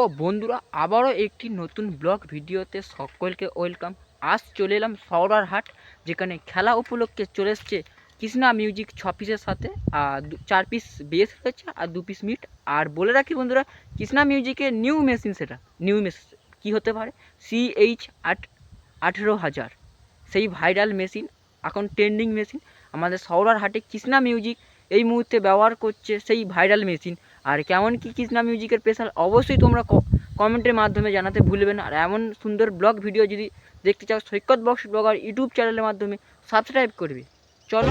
তো বন্ধুরা, আবারও একটি নতুন ব্লগ ভিডিওতে সকলকে ওয়েলকাম। আজ চলে এলাম হাট, যেখানে খেলা উপলক্ষে চলে এসছে কৃষ্ণা মিউজিক ছ পিসের সাথে, আর চার পিস বেস রয়েছে আর দু পিস মিট। আর বলে রাখি বন্ধুরা, কৃষ্ণা মিউজিকের নিউ মেশিন সেটা, নিউ মেশিন, কী হতে পারে? সিএইচ আট আঠেরো হাজার। সেই ভাইরাল মেশিন, এখন ট্রেন্ডিং মেশিন। আমাদের হাটে কৃষ্ণা মিউজিক এই মুহূর্তে ব্যবহার করছে সেই ভাইরাল মেশিন। আর কেমন কি কৃষ্ণা মিউজিকের স্পেশাল অবশ্যই তোমরা কমেন্টের মাধ্যমে জানাতে ভুলবে না। আর এমন সুন্দর ব্লগ ভিডিও যদি দেখতে চাও, সৈকত বক্স ব্লগার ইউটিউব চ্যানেলের মাধ্যমে সাবস্ক্রাইব করবে। চলো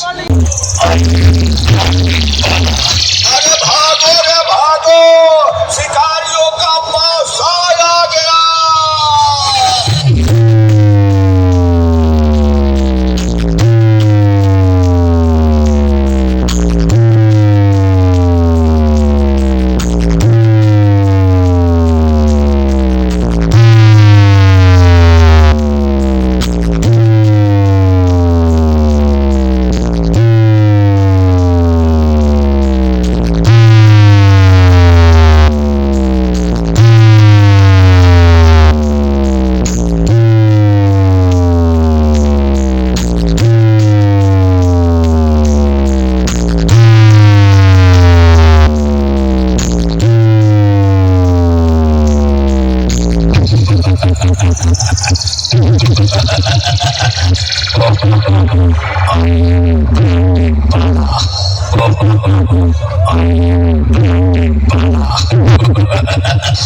Yes.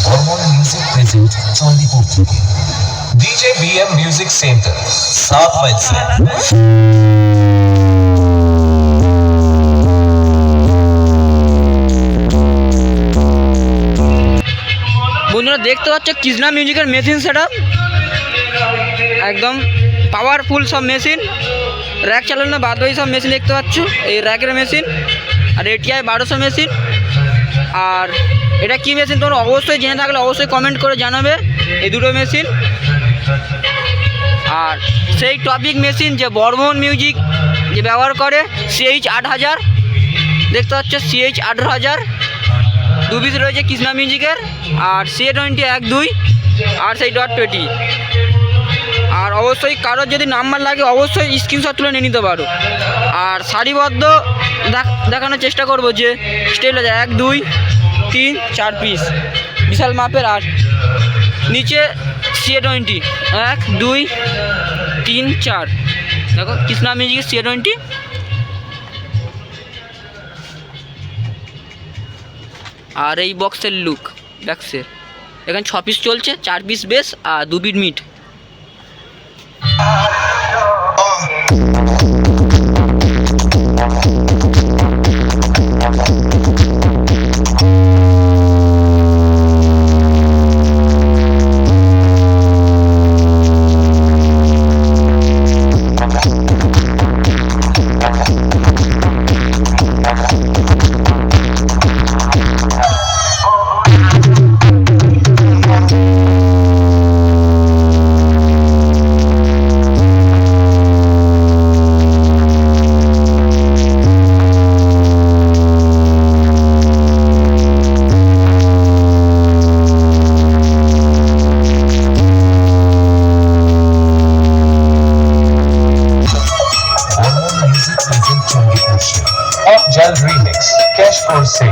Hormone music present Chandipur থেকে DJ BM music centre south মাইলসে বন্ধুরা, দেখতে পাচ্ছ কৃষ্ণা মিউজিকের মেশিন সেটা একদম পাওয়ারফুল সব মেশিন র্যাক চালানো বাদ বাকি সব মেশিন দেখতে পাচ্ছ। এই র্যাকের মেশিন আর এটিআই বারোশো মেশিন আর এটা কি মেশিন তোমরা অবশ্যই জেনে থাকলে অবশ্যই কমেন্ট করে জানাবে এই দুটো মেশিন আর সেই টপিক মেশিন যে বর্মন মিউজিক যে ব্যবহার করে সিএইচ আট হাজার। দেখতে পাচ্ছ সিএইচ আঠেরো হাজার। দু পিস রয়েছে কৃষ্ণা মিউজিকের আর সি টোয়েন্টি এক দুই। আর সেই ডট টোয়েন্টি অবশ্যই কারোর যদি নাম্বার লাগে, অবশ্যই স্ক্রিনশট তুলে নিয়ে নিতে পারো। আর সারিবদ্ধ দেখ- দেখানোর চেষ্টা করব যে স্টেল এক, দুই, তিন, চার পিস বিশাল মাপের আর। নিচে সি টোয়েন্টি এক, দুই, তিন, চার। দেখো কৃষ্ণা মিউজিক সি টোয়েন্টি আর এই বক্সের লুক ব্যাক্সের এখানে ছ পিস চলছে, চার পিস বেস আর দু বিট মিট चुंगी पूछी अब जल्द रीमिक्स कैश से